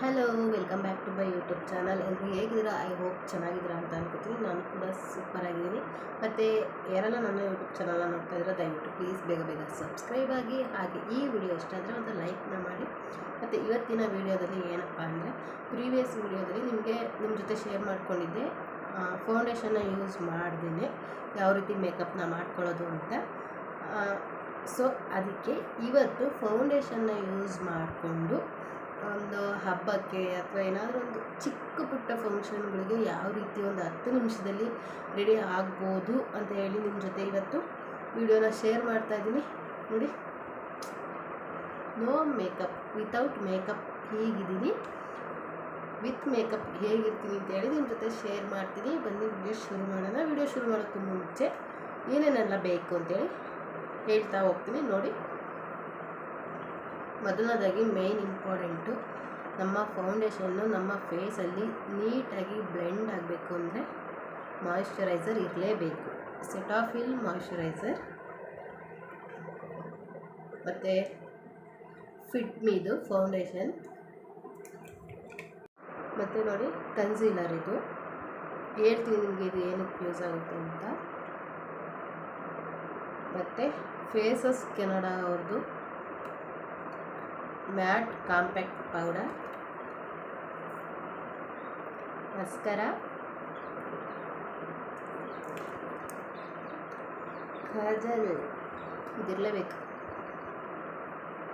Hello welcome back to my YouTube channel ಎಲ್ಲರೂ ಹೇಗಿದ್ದೀರಾ? I hope ಚೆನ್ನಾಗಿದ್ದೀರಾ ಅಂತ ಅನ್ಕೋತೀನಿ. ನಾನು ಕೂಡ ಸೂಪರ್ ಆಗಿದ್ದೀನಿ. ಮತ್ತು ಯಾರೆಲ್ಲ ನನ್ನ ಯೂಟ್ಯೂಬ್ ಚಾನಲ್ನ ನೋಡ್ತಾ ಇದ್ದೀರಾ, ದಯವಿಟ್ಟು ಪ್ಲೀಸ್ ಬೇಗ ಬೇಗ ಸಬ್ಸ್ಕ್ರೈಬ್ ಆಗಿ, ಹಾಗೆ ಈ ವಿಡಿಯೋ ಇಷ್ಟ ಆದರೆ ಒಂದು ಲೈಕ್ನ ಮಾಡಿ. ಮತ್ತು ಇವತ್ತಿನ ವಿಡಿಯೋದಲ್ಲಿ ಏನಪ್ಪ ಅಂದರೆ ಪ್ರೀವಿಯಸ್ ವಿಡಿಯೋದಲ್ಲಿ ನಿಮಗೆ ನಿಮ್ಮ ಜೊತೆ ಶೇರ್ ಮಾಡ್ಕೊಂಡಿದ್ದೆ. ಫೌಂಡೇಶನ್ನ ಯೂಸ್ ಮಾಡ್ದೇ ಯಾವ ರೀತಿ ಮೇಕಪ್ನ ಮಾಡ್ಕೊಳ್ಳೋದು ಅಂತ. ಸೊ ಅದಕ್ಕೆ ಇವತ್ತು ಫೌಂಡೇಶನ್ನ ಯೂಸ್ ಮಾಡಿಕೊಂಡು ಒಂದು ಹಬ್ಬಕ್ಕೆ ಅಥವಾ ಏನಾದರೂ ಒಂದು ಚಿಕ್ಕ ಪುಟ್ಟ ಫಂಕ್ಷನ್ಗಳಿಗೆ ಯಾವ ರೀತಿ ಒಂದು ಹತ್ತು ನಿಮಿಷದಲ್ಲಿ ರೆಡಿ ಆಗ್ಬೋದು ಅಂತ ಹೇಳಿ ನಿಮ್ಮ ಜೊತೆ ಇವತ್ತು ವಿಡಿಯೋನ ಶೇರ್ ಮಾಡ್ತಾ ಇದ್ದೀನಿ. ನೋಡಿ. ನೋ ಮೇಕಪ್ ವಿತೌಟ್ ಮೇಕಪ್ ಹೀಗಿದ್ದೀನಿ. ವಿತ್ ಮೇಕಪ್ ಹೇಗಿರ್ತೀನಿ ಅಂತ ಹೇಳಿ ನಿಮ್ಮ ಜೊತೆ ಶೇರ್ ಮಾಡ್ತೀನಿ. ಬನ್ನಿ ವಿಡಿಯೋ ಶುರು ಮಾಡೋಣ. ವಿಡಿಯೋ ಶುರು ಮಾಡೋಕ್ಕೂ ಮುಂಚೆ ಏನೇನೆಲ್ಲ ಬೇಕು ಅಂತೇಳಿ ಹೇಳ್ತಾ ಹೋಗ್ತೀನಿ. ನೋಡಿ. ಮೊದಲನೇದಾಗಿ ಮೇಯ್ನ್ ಇಂಪಾರ್ಟೆಂಟು ನಮ್ಮ ಫೌಂಡೇಶನ್ನು ನಮ್ಮ ಫೇಸಲ್ಲಿ ನೀಟಾಗಿ ಬ್ಲೆಂಡ್ ಆಗಬೇಕು ಅಂದರೆ ಮಾಯಿಶ್ಚರೈಸರ್ ಇರಲೇಬೇಕು. ಸೆಟಾಫಿಲ್ ಮಾಯಿಶ್ಚರೈಸರ್ ಮತ್ತು ಫಿಟ್ಮಿದು ಫೌಂಡೇಶನ್ ಮತ್ತು ನೋಡಿ ಕನ್ಸೀಲರ್ ಇದು. ಹೇಳ್ತೀನಿ ನಿಮಗೆ ಇದು ಏನಕ್ಕೆ ಯೂಸ್ ಆಗುತ್ತೆ ಅಂತ. ಮತ್ತು ಫೇಸಸ್ ಕೆನಡಾ ಅವ್ರದ್ದು matte compact powder. Mascara. Kajal ಇದಿರಲೇಬೇಕು.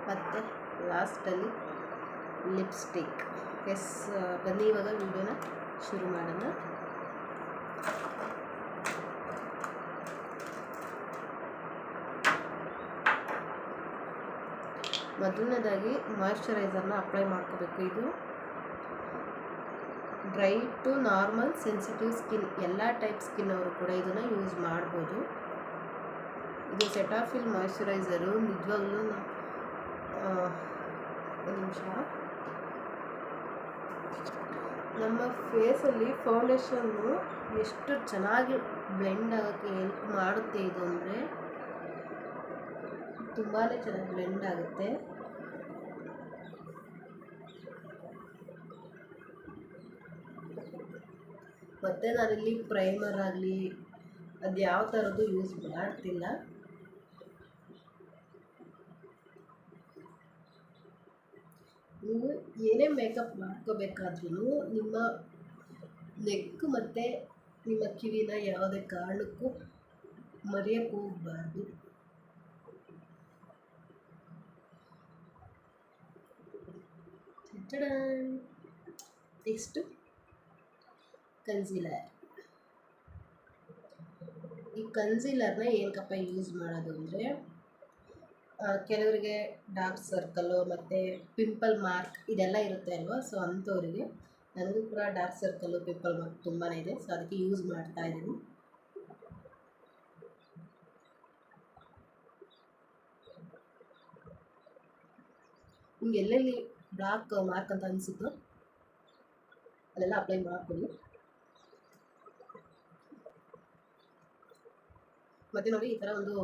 ಮತ್ತು ಲಾಸ್ಟಲ್ಲಿ ಲಿಪ್ಸ್ಟಿಕ್. ಎಸ್, ಬನ್ನಿ ಇವಾಗ ವಿಡಿಯೋನ ಶುರು ಮಾಡೋಣ. ಮೊದಲನೇದಾಗಿ ಮಾಯಶ್ಚರೈಸರ್ನ ಅಪ್ಲೈ ಮಾಡ್ಕೋಬೇಕು. ಇದು dry to normal sensitive skin, ಎಲ್ಲ ಟೈಪ್ ಸ್ಕಿನ್ ಅವರು ಕೂಡ ಇದನ್ನು ಯೂಸ್ ಮಾಡ್ಬೋದು. ಇದು ಸೆಟಾಫಿಲ್ ಮಾಯಿಶ್ಚರೈಸರು ನಿಜವಾಗ್ಲೂ ಒಂದು ನಿಮಿಷ. ನಮ್ಮ ಫೇಸಲ್ಲಿ ಫೌಂಡೇಶನ್ನು ಎಷ್ಟು ಚೆನ್ನಾಗಿ ಬ್ಲೆಂಡ್ ಆಗೋಕ್ಕೆ ಹೆಲ್ಪ್ ಮಾಡುತ್ತೆ ಇದು ಅಂದರೆ ತುಂಬಾ ಚೆನ್ನಾಗಿ ಬ್ಲೆಂಡ್ ಆಗುತ್ತೆ. ಮತ್ತು ನಾನಿಲ್ಲಿ ಪ್ರೈಮರ್ ಆಗಲಿ, ಅದು ಯಾವ ಥರದ್ದು ಯೂಸ್ ಮಾಡ್ತಿಲ್ಲ. ನೀವು ಏನೇ ಮೇಕಪ್ ಮಾಡ್ಕೋಬೇಕಾದ್ರೂ ನಿಮ್ಮ ನೆಕ್ ಮತ್ತು ನಿಮ್ಮ ಕಿವಿನ ಯಾವುದೇ ಕಾರಣಕ್ಕೂ ಮರೆಯೋಕ್ಕೆ ಹೋಗಬಾರ್ದು ನೆಕ್ಸ್ಟು ಕನ್ಸೀಲರ್. ಈ ಕನ್ಸೀಲರ್ನ ಏನಕ್ಕಪ್ಪ ಯೂಸ್ ಮಾಡೋದು ಅಂದರೆ ಕೆಲವರಿಗೆ ಡಾರ್ಕ್ ಸರ್ಕಲ್ಲು ಮತ್ತು ಪಿಂಪಲ್ ಮಾರ್ಕ್ ಇದೆಲ್ಲ ಇರುತ್ತೆ ಅಲ್ವಾ? ಸೊ ಅಂಥವ್ರಿಗೆ ನನಗೂ ಕೂಡ ಡಾರ್ಕ್ ಸರ್ಕಲ್ಲು ಪಿಂಪಲ್ ಮಾರ್ಕ್ ತುಂಬಾ ಇದೆ. ಸೊ ಅದಕ್ಕೆ ಯೂಸ್ ಮಾಡ್ತಾ ಇದ್ದೀನಿ. ನಿಮ್ಗೆ ಎಲ್ಲೆಲ್ಲಿ ಡಾರ್ಕ್ ಮಾರ್ಕ್ ಅಂತ ಅನಿಸುತ್ತೋ ಅಲ್ಲೆಲ್ಲ ಅಪ್ಲೈ ಮಾಡ್ಕೊಳ್ಳಿ ಮತ್ತು ನೋಡಿ ಈ ತರ ಒಂದು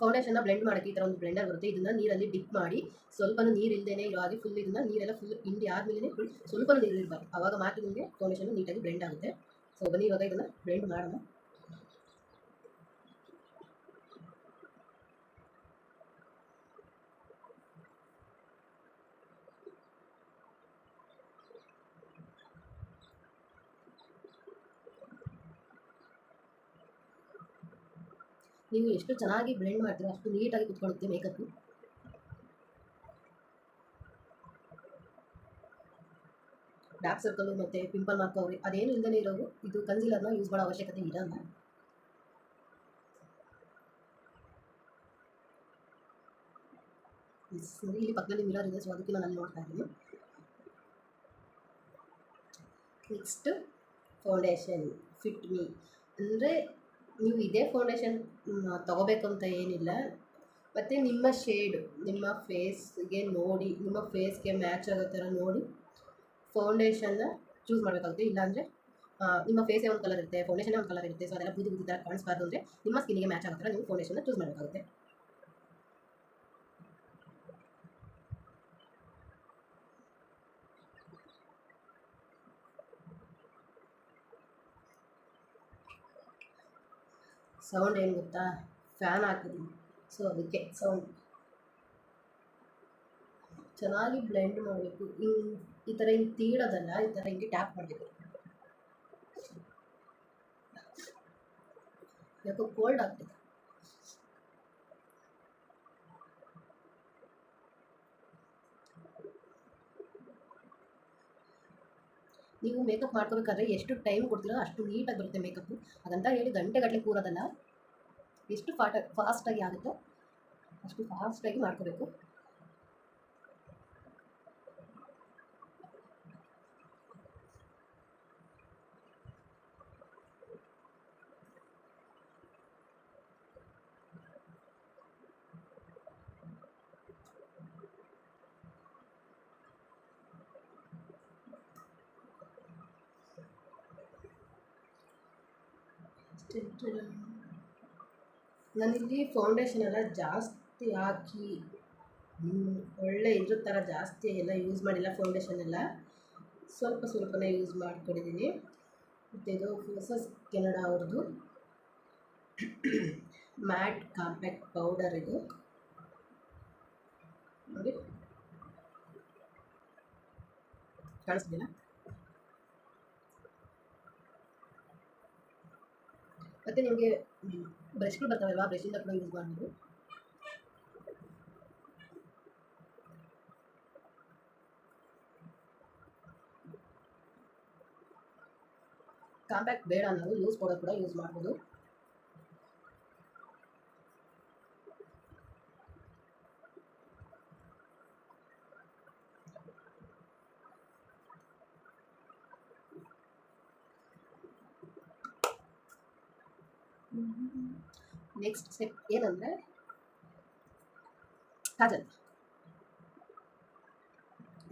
ಫೌಂಡೇಶನ್ ಬ್ಲೆಂಡ್ ಮಾಡಕ್ಕೆ ಈ ಥರ ಒಂದು ಬ್ಲೆಂಡರ್ ಬರುತ್ತೆ. ಇದನ್ನ ನೀರಲ್ಲಿ ಡಿಪ್ ಮಾಡಿ ಸ್ವಲ್ಪ ನೀರ್ ಇಲ್ದೇನೆ ಇರೋ ಹಾಗೆ ಫುಲ್ ಇದನ್ನ ನೀರೆಲ್ಲ ಫುಲ್ ಹಿಂಡಿ ಆದಮೇಲೆ ಫುಲ್ ಸ್ವಲ್ಪ ನೀರು ಇರ್ಬಾರ್ದು. ಆವಾಗ ಮಾತ್ರ ನಿಮಗೆ ಫೌಂಡೇಶನ್ ನೀಟಾಗಿ ಬ್ಲೆಂಡ್ ಆಗುತ್ತೆ. ಸೊ ಬನ್ನಿ ಇವಾಗ ಇದನ್ನ ಬ್ಲೆಂಡ್ ಮಾಡೋಣ. ನೀವು ಎಷ್ಟು ಚೆನ್ನಾಗಿ ಬ್ಲೆಂಡ್ ಮಾಡ್ತೀರೋ ಅಷ್ಟು ನೀಟಾಗಿ ಕುತ್ಕೊಳ್ಳುತ್ತೆ ಮೇಕಪ್ಪು ಡಾರ್ಕ್ ಸರ್ಕಲ್ಲು ಮತ್ತು ಪಿಂಪಲ್ ಮಾರ್ಕ್ ಅದೇನು ಇಲ್ಲದೇ ಇರೋರು ಇದು ಕನ್ಸಿಲರ್ನ ಯೂಸ್ ಮಾಡೋ ಅವಶ್ಯಕತೆ ಇರಲ್ಲ ಇಲ್ಲಿ ಪಕ್ಕದಲ್ಲಿ ಮಿರರ್ ಇದೆ ಸೊ ಅದಕ್ಕೆ ನಾನು ನೋಡ್ತಾ ಇದ್ದೀನಿ. ನೆಕ್ಸ್ಟ್ ಫೌಂಡೇಶನ್ ಫಿಟ್ ಮೀ ಅಂದರೆ, ನೀವು ಇದೇ ಫೌಂಡೇಶನ್ ತೊಗೋಬೇಕು ಅಂತ ಏನಿಲ್ಲ. ಮತ್ತು ನಿಮ್ಮ ಶೇಡು ನಿಮ್ಮ ಫೇಸ್ಗೆ ನೋಡಿ, ನಿಮ್ಮ ಫೇಸ್ಗೆ ಮ್ಯಾಚ್ ಆಗೋ ಥರ ನೋಡಿ ಫೌಂಡೇಶನ್ನ ಚೂಸ್ ಮಾಡಬೇಕಾಗುತ್ತೆ ಇಲ್ಲಾಂದರೆ ನಿಮ್ಮ ಫೇಸೇ ಒಂದು ಕಲರ್ ಇರುತ್ತೆ ಫೌಂಡೇಶನೇ ಒಂದು ಕಲರ್ ಇರುತ್ತೆ ಸೊ ಅದೆಲ್ಲ ಬೂದಿ ಬೂದಿ ಥರ ಕಾಣಿಸ್ಬಾರ್ದು ಅಂದರೆ ನಿಮ್ಮ ಸ್ಕಿನ್ಗೆ ಮ್ಯಾಚ್ ಆಗೋ ಥರ ನೀವು ಫೌಂಡೇಶನ್ನ ಚೂಸ್ ಮಾಡಬೇಕಾಗುತ್ತೆ. ಸೌಂಡ್ ಏನು ಗೊತ್ತಾ? ಫ್ಯಾನ್ ಹಾಕಿದ್ದೀನಿ. ಸೊ ಅದಕ್ಕೆ ಸೌಂಡ್ ಚೆನ್ನಾಗಿ ಬ್ಲೆಂಡ್ ಮಾಡಬೇಕು. ಹಿಂಗೆ, ಈ ಥರ ಹಿಂಗೆ ತೀಡೋದಲ್ಲ ಈ ಥರ ಹಿಂಗೆ ಟ್ಯಾಪ್ ಮಾಡಬೇಕು. ಯಾಕೋ ಕೋಲ್ಡ್ ಆಗ್ತದೆ. ನೀವು ಮೇಕಪ್ ಮಾಡ್ಕೋಬೇಕಾದ್ರೆ ಎಷ್ಟು ಟೈಮ್ ಕೊಡ್ತೀರೋ ಅಷ್ಟು ನೀಟಾಗಿ ಬರುತ್ತೆ ಮೇಕಪ್ಪು ಅದಂತ ಹೇಳಿ ಗಂಟೆಗಟ್ಟಲೆ ಕೂರೋದಲ್ಲ ಎಷ್ಟು ಫಾಟ ಫಾಸ್ಟಾಗಿ ಆಗುತ್ತೋ ಅಷ್ಟು ಫಾಸ್ಟಾಗಿ ಮಾಡ್ಕೋಬೇಕು. ನಾನಿಲ್ಲಿ ಫೌಂಡೇಶನ್ ಎಲ್ಲ ಜಾಸ್ತಿ ಹಾಕಿ ಒಳ್ಳೆ ಇದ್ರ ಥರ ಜಾಸ್ತಿ ಎಲ್ಲ ಯೂಸ್ ಮಾಡಿಲ್ಲ ಫೌಂಡೇಶನ್ ಎಲ್ಲ. ಸ್ವಲ್ಪ ಸ್ವಲ್ಪನೇ ಯೂಸ್ ಮಾಡ್ಕೊಂಡಿದ್ದೀನಿ ಮತ್ತು ಇದು ಫೋಸಸ್ ಕೆನಡಾ ಅವ್ರದ್ದು. ಮ್ಯಾಟ್ ಕಾಂಪ್ಯಾಕ್ಟ್ ಪೌಡರ್ ಇದು. ನೋಡಿ. ಕಾಣಿಸ್ತಿಲ್ಲ ಮತ್ತು ನಿಮಗೆ ಬ್ರಷ್ಗಳು ಬರ್ತಾವಲ್ವಾ? ಬ್ರಷಿಂದ ಕೂಡ ಯೂಸ್ ಮಾಡ್ಬೋದು. ಕಾಂಪ್ಯಾಕ್ಟ್ ಬೇಡ ಅನ್ನೋದು ಲೂಸ್ ಪೌಡರ್ ಕೂಡ ಯೂಸ್ ಮಾಡ್ಬೋದು. ನೆಕ್ಸ್ಟ್ ಸ್ಟೆಪ್ ಏನಂದರೆ ಕಾಜಲ್.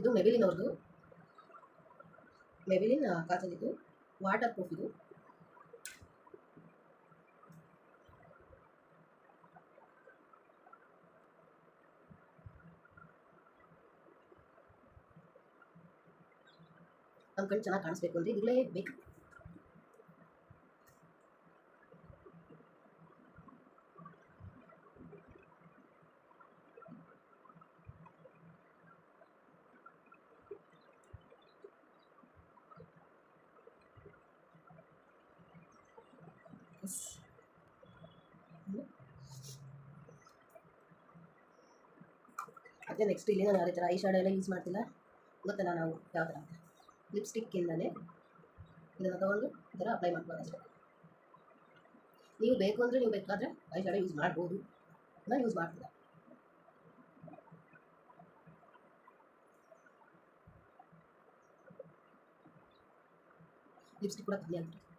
ಇದು ಮೆಬಿಲಿನ್ ಅವ್ರದ್ದು ಮೆಬಿಲಿನ್ ಕಾಜಲ್ ಇದು. ವಾಟರ್ ಪ್ರೂಫ್ ಇದು. ನಮ್ಮ ಕಣ್ಣು ಚೆನ್ನಾಗಿ ಕಾಣಿಸ್ಬೇಕು ಅಂದರೆ ಇಲ್ಲೇ ಬೇಕು ಎಸ್ ಅದೇ ನೆಕ್ಸ್ಟ್ ಇಲ್ಲಿ ನಾನು ಅದೇ ಥರ ಐ ಶಾಡೋ ಎಲ್ಲ ಯೂಸ್ ಮಾಡ್ತಿಲ್ಲ? ಗೊತ್ತಲ್ಲ ನಾವು ಯಾವ ಥರ ಅಂತ. ಲಿಪ್ಸ್ಟಿಕ್ಕಿಂದಲೇ ಇದನ್ನು ತೊಗೊಂಡು ಈ ಥರ ಅಪ್ಲೈ ಮಾಡ್ಬೋದು ನೀವು ಬೇಕು ಅಂದರೆ ನೀವು ಬೇಕಾದರೆ ಐ ಶಾಡೋ ಯೂಸ್ ಮಾಡ್ಬೋದು. ನಾನು ಯೂಸ್ ಮಾಡ್ತಿಲ್ಲ. ಲಿಪ್ಸ್ಟಿಕ್ ಕೂಡ ಕಮ್ಮಿ ಆಗ್ತದೆ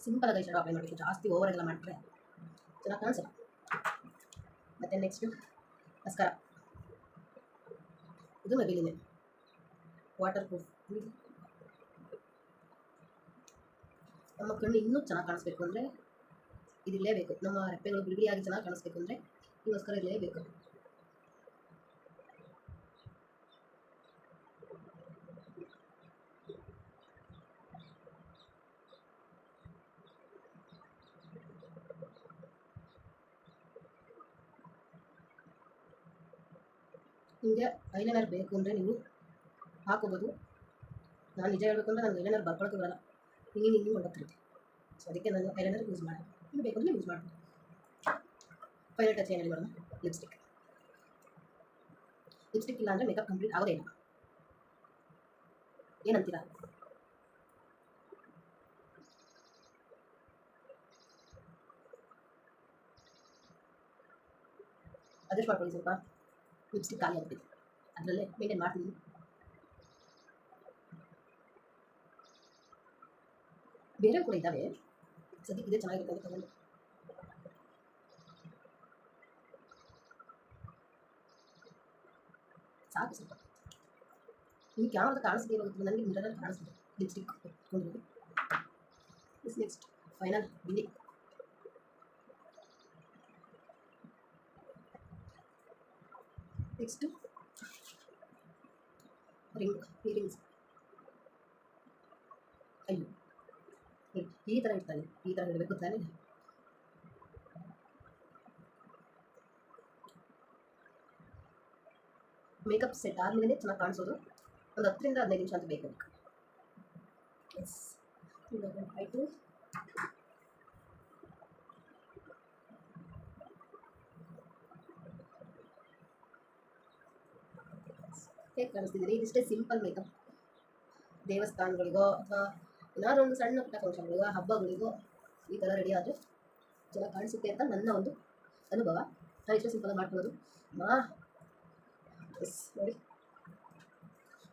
ಸಿಂಪಲ್ ಆಗಿ ಐ ಶಾಡೋ ಅಪ್ಲೈ ಮಾಡಬೇಕು ಜಾಸ್ತಿ ಓವರ್ ಎಲ್ಲ ಮಾಡಿದ್ರೆ ಚೆನ್ನಾಗಿ ಕಾಣಿಸಲ್ಲ ಮತ್ತು ನೆಕ್ಸ್ಟು ಮಸ್ಕಾರ ಇದು ಮೆಬಿಲಿನೇ ವಾಟರ್ ಪ್ರೂಫ್ ನಮ್ಮ ಕಣ್ಣು ಇನ್ನೂ ಚೆನ್ನಾಗಿ ಕಾಣಿಸ್ಬೇಕು ಅಂದರೆ ಇದಿರಲೇಬೇಕು ನಮ್ಮ ರೆಪ್ಪೆಗಳು ಬಿಡಿಯಾಗಿ ಚೆನ್ನಾಗಿ ಕಾಣಿಸ್ಬೇಕು ಅಂದರೆ ಈ ಮಸ್ಕರ ಇರಲೇಬೇಕು ನಿಮಗೆ ಐಲೈನರ್ ಬೇಕು ಅಂದರೆ ನೀವು ಹಾಕೋಬೋದು ನಾನು ನಿಜ ಹೇಳ್ಬೇಕು ಅಂದರೆ ನನಗೆ ಐಲೈನರ್ ಬರ್ಕೊಳಕ್ಕೆ ಬರಲ್ಲ ಹಿಂಗೆ ಹಿಂಗೆ ಮಾಡೋಕ್ಕಿರುತ್ತೆ ಸೊ ಅದಕ್ಕೆ ನಾನು ಐಲೈನರ್ ಯೂಸ್ ಮಾಡಿ ನಿಮ್ಗೆ ಬೇಕು ಅಂದರೆ ಯೂಸ್ ಮಾಡ್ಬೋದು ಫೈನಲ್ ಟಚ್ ಏನಲ್ಲಿ ಬರೋಣ ಲಿಪ್ಸ್ಟಿಕ್ ಲಿಪ್ಸ್ಟಿಕ್ ಇಲ್ಲ ಅಂದರೆ ಮೇಕಪ್ ಕಂಪ್ಲೀಟ್ ಆಗೋದೇ ಇಲ್ಲ ಏನಂತೀರಾ ಅದೃಷ್ಟ ಮಾಡ್ಕೊಳ್ಳಿ ಸ್ವಲ್ಪ ಲಿಪ್ಸ್ಟಿಕ್ ಖಾಲಿ ಆಗ್ಬಿಟ್ಟಿದೆ ಅದರಲ್ಲೇ ಮೇಂಟೈನ್ ಮಾಡ್ತೀನಿ ಬೇರೆ ಕೂಡ ಇದ್ದಾವೆ ಸದ್ಯಕ್ಕೆ ಇದೇ ಚೆನ್ನಾಗಿರುತ್ತೆ ಅಂತ ತಗೊಂಡು ಸಾಕು ಸ್ವಲ್ಪ ಈ ಕ್ಯಾಮ್ರದ ಕಾಣಿಸ್ದೇ ಇರೋದು ನನಗೆ ಮಿರರಲ್ಲಿ ಕಾಣಿಸ್ತಿದೆ ಲಿಪ್ಸ್ಟಿಕ್ ಇಟ್ಕೊಂಡಿರೋದು ಇಸ್ ನೆಕ್ಸ್ಟ್ ಫೈನಲ್ ಬಿಳಿ నెక్స్ట్ రింగ్ ఈ రింగ్స్ ಅಯ್ಯೋ ಈ ಥರ ಇಡ್ತಾನೆ ಈ ಥರ ಇಡಬೇಕು ತಾನೆ ಮೇಕಪ್ ಸೆಟ್ ಆದಮೇಲೆ ಚೆನ್ನಾಗಿ ಕಾಣಿಸೋದು ಒಂದು ಹತ್ತರಿಂದ ಹದಿನೈದು ನಿಮಿಷ ಅಂತ ಬೇಕು ಎಸ್ ಇವಾಗ ಆಯಿತು ಹೇಗೆ ಕಾಣಿಸ್ತಿದ್ದೀರಿ ಇದಿಷ್ಟೇ ಸಿಂಪಲ್ ಮೇಕಪ್ ದೇವಸ್ಥಾನಗಳಿಗೋ ಅಥವಾ ಏನಾದ್ರು ಒಂದು ಸಣ್ಣ ಪುಟ್ಟ ಫಂಕ್ಷನ್ಗಳಿಗೋ ಹಬ್ಬಗಳಿಗೋ ಈ ಥರ ರೆಡಿ ಆದರೆ ಚೆನ್ನಾಗಿ ಕಾಣಿಸುತ್ತೆ ಅಂತ ನನ್ನ ಒಂದು ಅನುಭವ. ನಾನು ಇಷ್ಟು ಸಿಂಪಲ್ ಮಾಡ್ಕೊಳ್ಳೋದು. ಮಾ, ಎಸ್, ನೋಡಿ.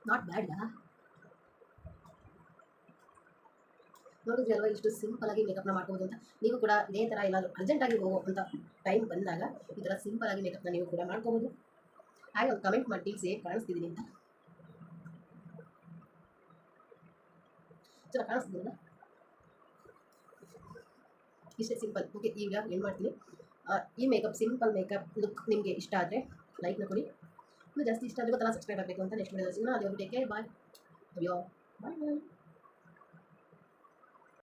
ನಾಟ್ ಬ್ಯಾಡ್ ನೋಡಿದ್ರಿ ಅಲ್ವಾ, ಇಷ್ಟು ಸಿಂಪಲ್ ಆಗಿ ಮೇಕಪ್ನ ಮಾಡ್ಕೋಬೋದು ಅಂತ. ನೀವು ಕೂಡ ಇದೇ ಥರ ಏನಾದರೂ ಅರ್ಜೆಂಟಾಗಿ ಹೋಗೋ ಅಂತ ಟೈಮ್ ಬಂದಾಗ ಈ ಥರ ಸಿಂಪಲ್ ಆಗಿ ಮೇಕಪ್ನ ನೀವು ಕೂಡ ಮಾಡ್ಕೋಬೋದು. ಹಾಗೆ ಒಂದು ಕಮೆಂಟ್ ಮಾಡಿ ತಿಳಿಸಿ ಹೇಗೆ ಕಾಣಿಸ್ತಿದ್ದೀನಿ ಅಂತ ಚೆನ್ನಾಗಿ ಕಾಣಿಸ್ತಿದ್ದೀನಲ್ಲ ಇಷ್ಟೇ ಸಿಂಪಲ್ ಓಕೆ ಈಗ ಏನು ಮಾಡ್ತೀನಿ? ಆ, ಈ ಮೇಕಪ್ ಸಿಂಪಲ್ ಮೇಕಪ್ ಲುಕ್ ನಿಮಗೆ ಇಷ್ಟ ಆದರೆ ಲೈಕ್ನ ಕೊಡಿ. ಇನ್ನೂ ಜಾಸ್ತಿ ಇಷ್ಟ ಆದರೆ ಗೊತ್ತಲ್ಲ ಸಬ್ಸ್ಕ್ರೈಬ್ ಆಗಬೇಕು ಅಂತ ನೆಕ್ಸ್ಟ್ ವಿಡಿಯೋ ಸಿಗೋಣ ಅದು ಟೇಕ್ ಕೇರ್ ಬಾಯ್ ಅಯ್ಯೋ ಬಾಯ್ ಬಾಯ್